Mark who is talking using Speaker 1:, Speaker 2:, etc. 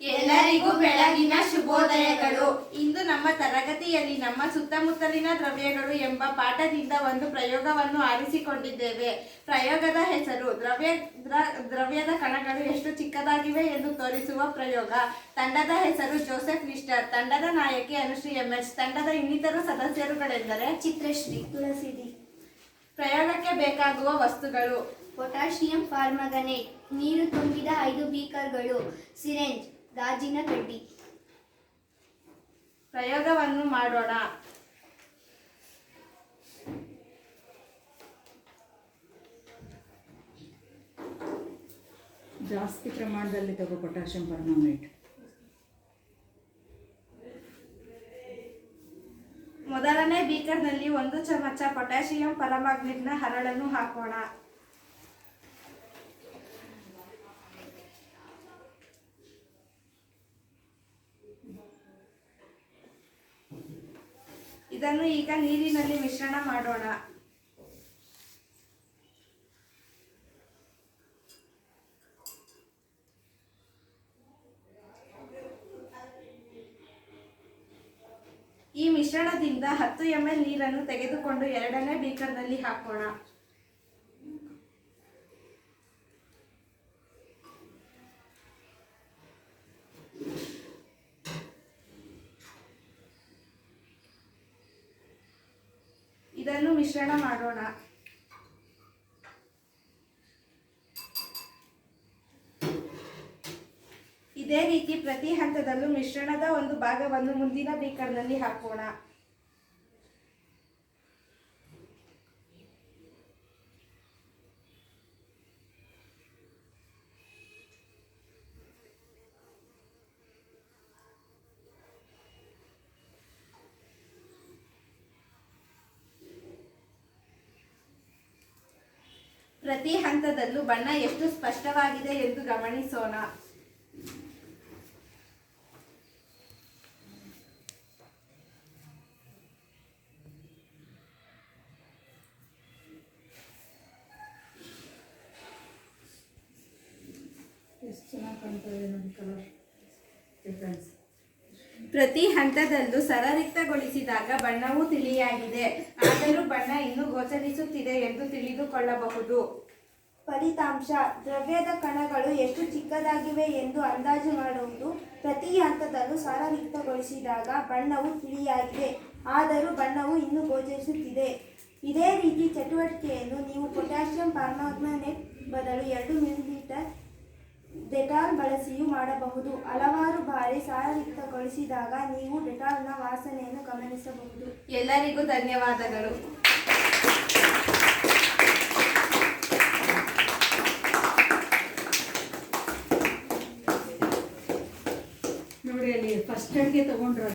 Speaker 1: ಎಲ್ಲರಿಗೂ ಬೆಳಗಿನ ಶುಭೋದಯಗಳು.
Speaker 2: ಇಂದು ನಮ್ಮ ತರಗತಿಯಲ್ಲಿ ನಮ್ಮ ಸುತ್ತಮುತ್ತಲಿನ ದ್ರವ್ಯಗಳು ಎಂಬ ಪಾಠದಿಂದ ಒಂದು ಪ್ರಯೋಗವನ್ನು ಆರಿಸಿಕೊಂಡಿದ್ದೇವೆ. ಪ್ರಯೋಗದ ಹೆಸರು ದ್ರವ್ಯ ದ್ರ- ದ್ರವ್ಯದ ಕಣಗಳು ಎಷ್ಟು ಚಿಕ್ಕದಾಗಿವೆ ಎಂದು ತೋರಿಸುವ ಪ್ರಯೋಗ. ತಂಡದ ಹೆಸರು ಜೋಸೆಫ್ ಮಿಸ್ಟರ್. ತಂಡದ ನಾಯಕಿ ಅನುಶ್ರೀ ಎಂ ಎಸ್ ತಂಡದ ಇನ್ನಿತರ ಸದಸ್ಯರುಗಳೆಂದರೆ
Speaker 1: ಚಿತ್ರಶ್ರೀ ತುಳಸಿದಿ
Speaker 2: ಪ್ರಯೋಗಕ್ಕೆ ಬೇಕಾಗುವ ವಸ್ತುಗಳು.
Speaker 1: Potassium permanganate. ನೀರು ತುಂಬಿದ ಐದು ಬೀಕರ್ಗಳು ಸಿರೆಂಜ್. ಗಾಜಿನ ಕಡ್ಡಿ
Speaker 2: ಪ್ರಯೋಗವನ್ನು ಮಾಡೋಣ.
Speaker 3: ಜಾಸ್ತಿ ಪ್ರಮಾಣದಲ್ಲಿ ತಗೋ ಪೊಟ್ಯಾಷಿಯಂ ಪರ್ಮಾಮೇಟ್
Speaker 2: ಮೊದಲನೇ ಬೀಕರ್ನಲ್ಲಿ ಒಂದು ಚಮಚ ಪೊಟ್ಯಾಷಿಯಂ ಪರಮಾಗ್ನೇಟ್ನ ಹರಳನ್ನು ಹಾಕೋಣ. ಇದನ್ನು ಈಗ ನೀರಿನಲ್ಲಿ ಮಿಶ್ರಣ ಮಾಡೋಣ. ಈ ಮಿಶ್ರಣದಿಂದ ಹತ್ತು ಎಂ ಎಲ್ ನೀರನ್ನು ತೆಗೆದುಕೊಂಡು ಎರಡನೇ ಬೀಕರ್ನಲ್ಲಿ ಹಾಕೋಣ ಇದನ್ನು ಮಿಶ್ರಣ ಮಾಡೋಣ. ಇದೇ ರೀತಿ ಪ್ರತಿ ಹಂತದಲ್ಲೂ ಮಿಶ್ರಣದ ಒಂದು ಭಾಗವನ್ನು ಮುಂದಿನ ಬೀಕರ್ನಲ್ಲಿ ಹಾಕೋಣ. ಪ್ರತಿ ಹಂತದಲ್ಲೂ ಬಣ್ಣ ಎಷ್ಟು ಸ್ಪಷ್ಟವಾಗಿದೆ ಎಂದು ಗಮನಿಸೋಣ.
Speaker 3: ಎಷ್ಟು ಚೆನ್ನಾಗಿ ಕಾಣ್ತಾ ಇದೆ ನೋಡಿ ಕಲರ್ ಡಿಫ್ರೆನ್ಸ್
Speaker 2: ಪ್ರತಿ ಹಂತದಲ್ಲೂ ಸರರಿಕ್ತಗೊಳಿಸಿದಾಗ ಬಣ್ಣವು ತಿಳಿಯಾಗಿದೆ. ಆದರೂ ಬಣ್ಣ ಇನ್ನೂ ಗೋಚರಿಸುತ್ತಿದೆ ಎಂದು ತಿಳಿದುಕೊಳ್ಳಬಹುದು.
Speaker 4: ಫಲಿತಾಂಶ, ದ್ರವ್ಯದ ಕಣಗಳು ಎಷ್ಟು ಚಿಕ್ಕದಾಗಿವೆ ಎಂದು ಅಂದಾಜು ಮಾಡುವುದು ಪ್ರತಿ ಹಂತದಲ್ಲೂ ಸರರಿಕ್ತಗೊಳಿಸಿದಾಗ ಬಣ್ಣವು ತಿಳಿಯಾಗಿದೆ. ಆದರೂ ಬಣ್ಣವು ಇನ್ನೂ ಗೋಚರಿಸುತ್ತಿದೆ. ಇದೇ ರೀತಿ ಚಟುವಟಿಕೆಯನ್ನು ನೀವು ಪೊಟ್ಯಾಷಿಯಂ ಪರ್ಮಾಂಗನೇಟ್ ಬದಲು ಎರಡು ಮಿಲಿಲೀಟರ್ ಡೆಟಾಲ್ ಬಳಸಿಯೂ ಮಾಡಬಹುದು. ಹಲವಾರು ಬಾರಿ ಸಾರಯುಕ್ತಗೊಳಿಸಿದಾಗ ನೀವು ಡೆಟಾಲ್ನ ವಾಸನೆಯನ್ನು ಗಮನಿಸಬಹುದು.
Speaker 2: ಎಲ್ಲರಿಗೂ ಧನ್ಯವಾದಗಳು.
Speaker 3: ನೋಡಿ ಅಲ್ಲಿ ಫಸ್ಟ್ ಏಡ್ಗೆ ತಗೊಂಡ್ರು.